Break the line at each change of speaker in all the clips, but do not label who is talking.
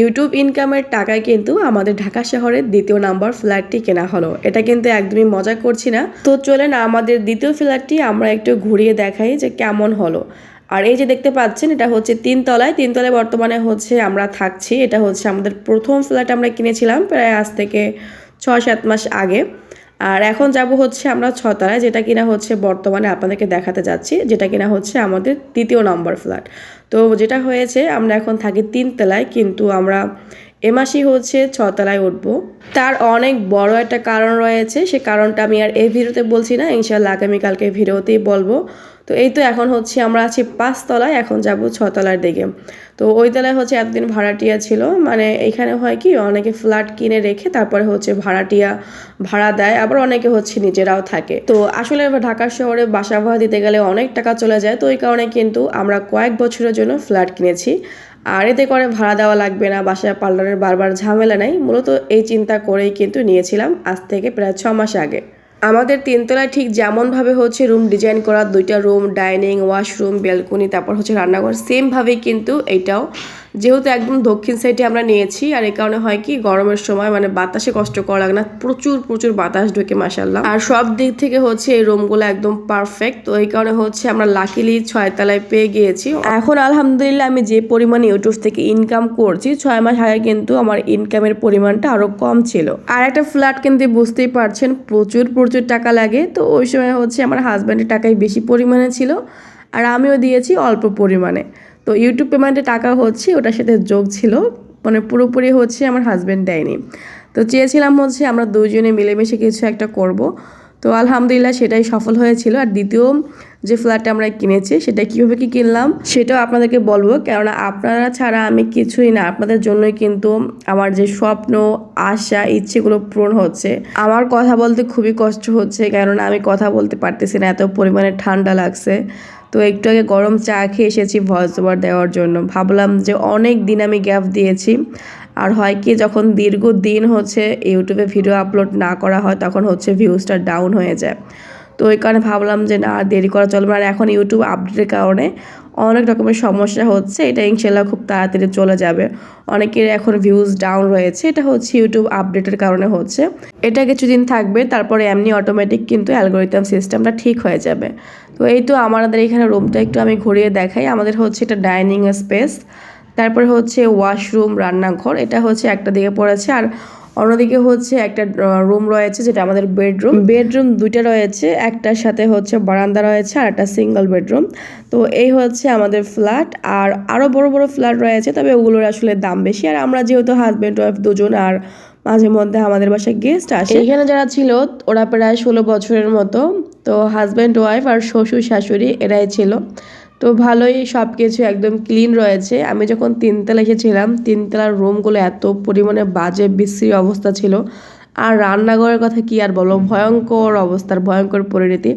YouTube ইনকামের টাকায় কিন্তু আমাদের ঢাকা শহরের দ্বিতীয় নাম্বার ফ্ল্যাটটি কেনা হলো। এটা কিন্তু একদমই মজা করছি না। তো চলে না আমাদের দ্বিতীয় ফ্ল্যাটটি আমরা একটু ঘুরিয়ে দেখাই যে কেমন হলো। আর এই যে দেখতে পাচ্ছেন, এটা হচ্ছে তিনতলায় তিনতলায় বর্তমানে হচ্ছে আমরা থাকছি। এটা হচ্ছে আমাদের প্রথম ফ্ল্যাট আমরা কিনেছিলাম প্রায় আজ থেকে ছয় সাত মাস আগে। আর এখন যাব হচ্ছে আমরা ছতলায় যেটা কিনা হচ্ছে বর্তমানে আপনাদেরকে দেখাতে যাচ্ছি, যেটা কিনা হচ্ছে আমাদের তৃতীয় নম্বর ফ্ল্যাট। তো যেটা হয়েছে, আমরা এখন থাকি তিনতলায়, কিন্তু আমরা এ মাসেই হচ্ছে ছতলায় উঠব। তার অনেক বড় একটা কারণ রয়েছে, সে কারণটা আমি আর এই ভিডিওতে বলছি না ইনশাল্লাহ আগামীকালকে ভিডিওতেই বলব। তো এই তো এখন হচ্ছে আমরা আছি পাঁচতলায় এখন যাব ছতলার দিকে। তো ওই তলায় হচ্ছে এতদিন ভাড়াটিয়া ছিল মানে এখানে হয় কি, অনেকে ফ্ল্যাট কিনে রেখে তারপরে হচ্ছে ভাড়াটিয়া ভাড়া দেয়, আবার অনেকে হচ্ছে নিজেরাও থাকে। তো আসলে ঢাকা শহরে বাসা ভাড়া দিতে গেলে অনেক টাকা চলে যায়, তো ওই কারণে কিন্তু আমরা কয়েক বছরের জন্য ফ্ল্যাট কিনেছি। আর এতে করে ভাড়া দেওয়া লাগবে না বাসায় পার্লারের বারবার ঝামেলা নেই। মূলত এই চিন্তা করেই কিন্তু নিয়েছিলাম আজ থেকে প্রায় ছ মাস আগে। আমাদের তিনতলায় ঠিক যেমনভাবে হচ্ছে রুম ডিজাইন করা, দুইটা রুম ডাইনিং ওয়াশরুম ব্যালকনি তারপর হচ্ছে রান্নাঘর সেমভাবেই কিন্তু এইটাও যেহেতু একদম দক্ষিণ সাইডে আমরা নিয়েছি, আর এই কারণে হয় কি গরমের সময় মানে বাতাসে কষ্ট করা লাগে না, প্রচুর প্রচুর বাতাস ঢুকে মাসাল্লাহ আর সব দিক থেকে হচ্ছে এই রুমগুলো একদম পারফেক্ট তো এই কারণে হচ্ছে আমরা লাকিলি ছয়তলায় পেয়ে গিয়েছি। এখন আলহামদুলিল্লাহ আমি যে পরিমাণে ইউটিউব থেকে ইনকাম করছি, ছয় মাস আগে কিন্তু আমার ইনকামের পরিমাণটা আরও কম ছিল। আর একটা ফ্ল্যাট কিন্তু বুঝতেই পারছেন, প্রচুর প্রচুর টাকা লাগে, তো ওই সময় হচ্ছে আমার হাজব্যান্ডের টাকাই বেশি পরিমাণে ছিল আর আমিও দিয়েছি অল্প পরিমাণে। তো ইউটিউব পেমেন্টে টাকা হচ্ছে, ওটার সাথে যোগ ছিল মানে পুরোপুরি হচ্ছে আমার হাজব্যান্ড দেয়নি। তো চেয়েছিলাম হচ্ছে আমরা দুজনে মিলেমিশে কিছু একটা করব, তো আলহামদুলিল্লাহ সেটাই সফল হয়েছিল। আর দ্বিতীয় যে ফ্ল্যাটটা আমরা কিনেছি, সেটা কীভাবে কি কিনলাম, সেটাও আপনাদেরকে বলব। কেননা আপনারা ছাড়া আমি কিছুই না, আপনাদের জন্যই কিন্তু আমার যে স্বপ্ন, আশা, ইচ্ছেগুলো পূরণ হচ্ছে। আমার কথা বলতে খুবই কষ্ট হচ্ছে, কেননা আমি কথা বলতে পারতেছি না, এত পরিমাণে ঠান্ডা লাগছে। তো একটু আগে গরম চা খেয়ে এসেছি ভয়েস ওভার দেওয়ার জন্য। ভাবলাম যে অনেক দিন আমি গ্যাপ দিয়েছি। আর হয় কি, যখন দীর্ঘ দিন হচ্ছে, ইউটিউবে ভিডিও আপলোড না করা হয়, তখন হচ্ছে ভিউজটা ডাউন হয়ে যায়। তো ওই কারণে ভাবলাম যে না দেরি করা চলবে। আর এখন ইউটিউব আপডেটের কারণে অনেক রকমের সমস্যা হচ্ছে। এটা ইনশাল্লাহ খুব তাড়াতাড়ি চলে যাবে। অনেকের এখন ভিউজ ডাউন রয়েছে। এটা হচ্ছে ইউটিউব আপডেটের কারণে হচ্ছে। এটা কিছুদিন থাকবে, তারপরে এমনি অটোমেটিক কিন্তু অ্যালগোরিদম সিস্টেমটা ঠিক হয়ে যাবে। তো এই তো আমাদের এখানে রুমটা একটু আমি ঘুরিয়ে দেখাই। আমাদের হচ্ছে এটা ডাইনিং স্পেস তারপরে হচ্ছে ওয়াশরুম রান্নাঘর। এটা হচ্ছে একটা দিকে পড়েছে। আর অন্যদিকে হচ্ছে একটা রুম রয়েছে যেটা আমাদের বেডরুম বেডরুম দুইটা রয়েছে, একটার সাথে হচ্ছে বারান্দা রয়েছে আর একটা সিঙ্গেল বেডরুম তো এই হচ্ছে আমাদের ফ্ল্যাট আর আরও বড় বড় ফ্ল্যাট রয়েছে, তবে ওগুলোর আসলে দাম বেশি। আর আমরা যেহেতু হাজব্যান্ড ওয়াইফ দুজন আর মাঝে মধ্যে আমাদের বাসায় গেস্ট আসে এখানে যারা ছিল, ওরা প্রায় ষোলো বছরের মতো। তো হাজব্যান্ড ওয়াইফ আর শ্বশুর, শাশুড়ি এরাই ছিল। তো ভালোই সব কিছু একদম ক্লিন রয়েছে। আমি যখন তিনতলা এসেছিলাম, তিনতলার রুমগুলো এত পরিমাণে বাজে, বিশ্রী অবস্থা ছিল। আর রান্নাঘরের কথা কি আর বলো ভয়ঙ্কর অবস্থার, ভয়ঙ্কর পরিণতি।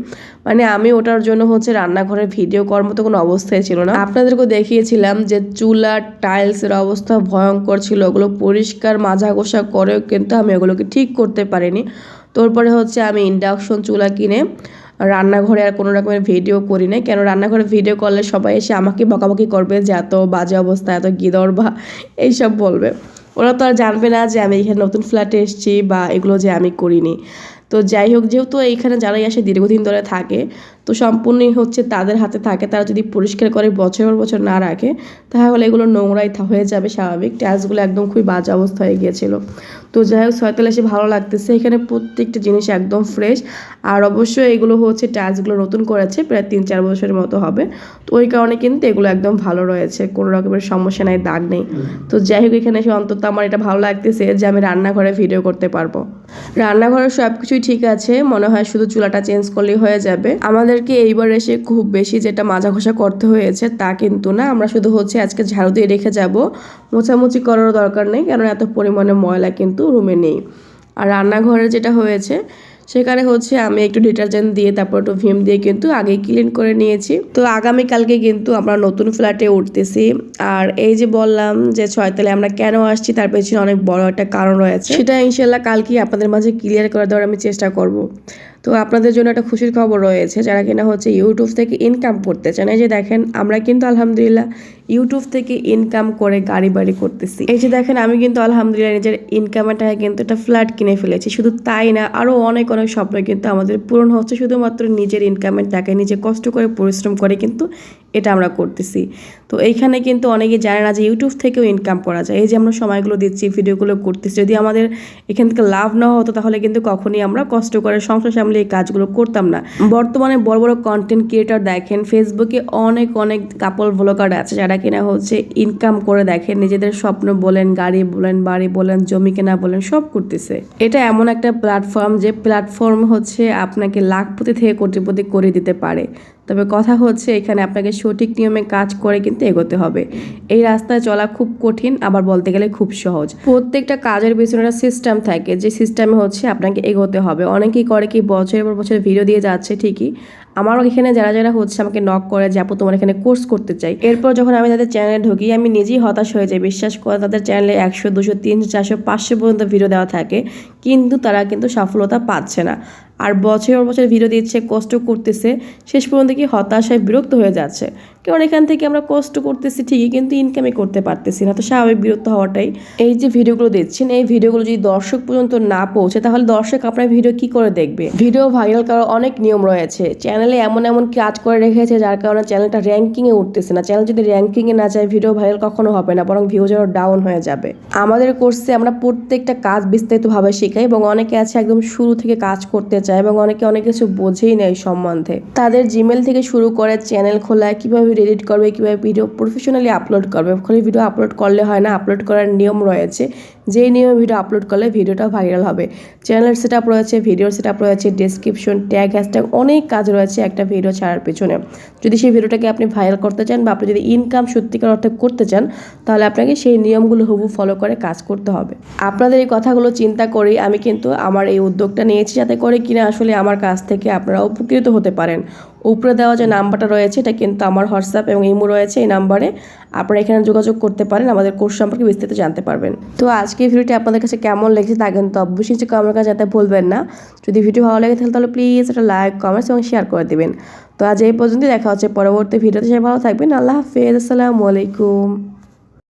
মানে আমি ওটার জন্য হচ্ছে রান্নাঘরের ভিডিও করার মতো কোনো অবস্থায় ছিল না। আপনাদেরকেও দেখিয়েছিলাম যে চুলা টাইলসের অবস্থা ভয়ঙ্কর ছিল। ওগুলো পরিষ্কার মাজা ঘষা করেও কিন্তু আমি ওগুলোকে ঠিক করতে পারিনি। তারপরে হচ্ছে আমি ইন্ডাকশন চুলা কিনে রান্নাঘরে আর কোনো রকমের ভিডিও করি না কেন রান্নাঘরে ভিডিও করলে সবাই এসে আমাকে বকাবকি করবে যে এত বাজে অবস্থা, এত গিদর বা এইসব বলবে। ওরা তো আর জানবে না যে আমি এখানে নতুন ফ্ল্যাটে এসেছি বা এগুলো যে আমি করিনি। তো যাই হোক, যেহেতু এইখানে যারাই আসে দীর্ঘদিন ধরে থাকে, তো সম্পূর্ণই হচ্ছে তাদের হাতে থাকে। তারা যদি পরিষ্কার করে বছর বছর না রাখে, তাহলে এগুলো নোংরাই হয়ে যাবে স্বাভাবিক। টাইলসগুলো একদম খুবই বাজে অবস্থা হয়ে গিয়েছিল। তো যাই হোক ছয়তলা এসে ভালো লাগতেছে। এখানে প্রত্যেকটা জিনিস একদম ফ্রেশ আর অবশ্যই এগুলো হচ্ছে টাইলসগুলো নতুন করেছে, প্রায় তিন চার বছরের মতো হবে। তো ওই কারণে কিন্তু এগুলো একদম ভালো রয়েছে। কোনো রকমের সমস্যা নাই, দাগ নেই। তো যাই হোক, এখানে এসে অন্তত আমার এটা ভালো লাগতেছে যে আমি রান্নাঘরে ভিডিও করতে পারব। রান্নাঘরের সব কিছুই ঠিক আছে, মনে হয় শুধু চুলাটা চেঞ্জ করলেই হয়ে যাবে। আমাদেরকে এইবার এসে খুব বেশি যেটা মাজা ঘষা করতে হয়েছে তা কিন্তু না, আমরা শুধু হচ্ছে আজকে ঝাড়ু দিয়ে রেখে যাব। মোছামুছি করারও দরকার নেই কারণ এত পরিমাণে ময়লা কিন্তু রুমে নেই। আর রান্নাঘরে যেটা হয়েছে সেখানে হচ্ছে আমি একটু ডিটারজেন্ট দিয়ে তারপর একটু ভিম দিয়ে কিন্তু আগে ক্লিন করে নিয়েছি। তো আগামীকালকে কিন্তু আমরা নতুন ফ্ল্যাটে উঠতেছি। আর এই যে বললাম যে ছয়তলে আমরা কেন আসছি, তার পেছনে অনেক বড় একটা কারণ রয়েছে। সেটা ইনশাল্লাহ কালকে আপনাদের মাঝে ক্লিয়ার করে দেওয়ার আমি চেষ্টা করব। তো আপনাদের জন্য একটা খুশির খবর রয়েছে, যারা কিনা হচ্ছে ইউটিউব থেকে ইনকাম করতে চান এই যে দেখেন, আমরা কিন্তু আলহামদুলিল্লাহ ইউটিউব থেকে ইনকাম করে গাড়ি বাড়ি করতেছি। এই যে দেখেন, আমি কিন্তু আলহামদুলিল্লাহ নিজের ইনকামের টাকা কিন্তু একটা ফ্ল্যাট কিনে ফেলেছি। শুধু তাই না আরও অনেক অনেক স্বপ্ন কিন্তু আমাদের পূরণ হচ্ছে। শুধুমাত্র নিজের ইনকামের টাকায় নিজে কষ্ট করে পরিশ্রম করে কিন্তু এটা আমরা করতেছি। তো এইখানে কিন্তু অনেকে জানে না যে ইউটিউব থেকেও ইনকাম করা যায়। এই যে আমরা সময়গুলো দিচ্ছি ভিডিওগুলো করতেছি, যদি আমাদের এখান থেকে লাভ না হতো তাহলে কিন্তু কখনই আমরা কষ্ট করে সংসার সামলে এই কাজগুলো করতাম না। বর্তমানে বড় বড় কন্টেন্ট ক্রিয়েটর দেখেন ফেসবুকে অনেক অনেক কাপল ব্লগার আছে যারা কিনা হচ্ছে ইনকাম করে দেখেন, নিজেদের স্বপ্ন বলেন, গাড়ি বলেন, বাড়ি বলেন, জমি কেনা বলেন, সব করতেছে। এটা এমন একটা প্ল্যাটফর্ম যে প্ল্যাটফর্ম হচ্ছে আপনাকে লাখপতি থেকে কোটিপতি করে দিতে পারে। তবে কথা হচ্ছে, এখানে আপনাকে সঠিক নিয়মে কাজ করে কিন্তু এগোতে হবে। এই রাস্তায় চলা খুব কঠিন, আবার বলতে গেলে খুব সহজ। প্রত্যেকটা কাজের পিছনে একটা সিস্টেম থাকে, যে সিস্টেমে হচ্ছে আপনাকে এগোতে হবে। অনেকেই করে কি, বছরের পর বছর ভিডিও দিয়ে যাচ্ছে ঠিকই আমারও এখানে যারা যারা হচ্ছে আমাকে নক করে যে, আপু, তোমার এখানে কোর্স করতে চাই। এরপর যখন আমি তাদের চ্যানেলে ঢুকি, আমি নিজেই হতাশ হয়ে যাই। বিশ্বাস করে, তাদের চ্যানেলে একশো, দুশো, তিনশো, চারশো, পাঁচশো পর্যন্ত ভিডিও দেওয়া থাকে, কিন্তু তারা কিন্তু সফলতা পাচ্ছে না। আর বছর বছর ভিডিও দিচ্ছে, কষ্ট করতেছে, শেষ পর্যন্ত কি হতাশায় বিরক্ত হয়ে যাচ্ছে। কারণ এখান থেকে আমরা কষ্ট করতেছি ঠিকই, কিন্তু ইনকামই করতে পারতেছি না। তো স্বাভাবিক বিরক্ত হওয়াটাই। এই যে ভিডিওগুলো দিচ্ছেন এই ভিডিওগুলো যদি দর্শক পর্যন্ত না পৌঁছে, তাহলে দর্শক আপনার ভিডিও কি করে দেখবে? ভিডিও ভাইরাল করার অনেক নিয়ম রয়েছে। চ্যানেলে এমন এমন কাজ করে রেখেছে, যার কারণে চ্যানেলটা র্যাঙ্কিংয়ে উঠতেছে না। চ্যানেল যদি র্যাঙ্কিংয়ে না যায়, ভিডিও ভাইরাল কখনো হবে না, বরং ভিউজ আরও ডাউন হয়ে যাবে। আমাদের কোর্সে আমরা প্রত্যেকটা কাজ বিস্তারিতভাবে শেখাই এবং অনেকে আছে একদম শুরু থেকে কাজ করতে চায় এবং অনেকে অনেক কিছু বোঝেই নেয় সম্বন্ধে। তাদের জিমেল থেকে শুরু করে চ্যানেল খোলা কীভাবে এডিট করবে কীভাবে ভিডিও প্রফেশনালি আপলোড করবে। খালি ভিডিও আপলোড করলে হয় না আপলোড করার নিয়ম রয়েছে। যেই নিয়মে ভিডিও আপলোড করলে ভিডিওটা ভাইরাল হবে। চ্যানেলের সেট আপ রয়েছে ভিডিওর সেট আপ রয়েছে ডেসক্রিপশন ট্যাগ হ্যাশট্যাগ অনেক কাজ রয়েছে একটা ভিডিও ছাড়ার পেছনে। যদি সেই ভিডিওটাকে আপনি ভাইরাল করতে চান বা আপনি যদি ইনকাম সত্যিকার অর্থে করতে চান, তাহলে আপনাকে সেই নিয়মগুলো হুবু ফলো করে কাজ করতে হবে। আপনাদের এই কথাগুলো চিন্তা করেই আমি কিন্তু আমার এই উদ্যোগটা নিয়েছি যাতে করে কিনা আসলে আমার কাছ থেকে আপনারা উপকৃত হতে পারেন। উপরে দেওয়া যে নাম্বারটা রয়েছে, এটা কিন্তু আমার হোয়াটসঅ্যাপ এবং ইমো রয়েছে। এই নাম্বারে আপনারা এখানে যোগাযোগ করতে পারেন, আমাদের কোর্স সম্পর্কে বিস্তারিত জানতে পারবেন। তো আজকে ভিডিওটি আপনাদের কাছে কেমন লেগেছে তা কিন্তু অবশ্যই যে কমেন্ট কাছে যাতে ভুলবেন না। যদি ভিডিও ভালো লাগে তাহলে তাহলে প্লিজ একটা লাইক কমেন্টস এবং শেয়ার করে দেবেন। তো আজ এই পর্যন্তই, দেখা হচ্ছে পরবর্তী ভিডিওতে। সবাই ভালো থাকবেন, আল্লাহ হাফেজ, আসসালামু আলাইকুম।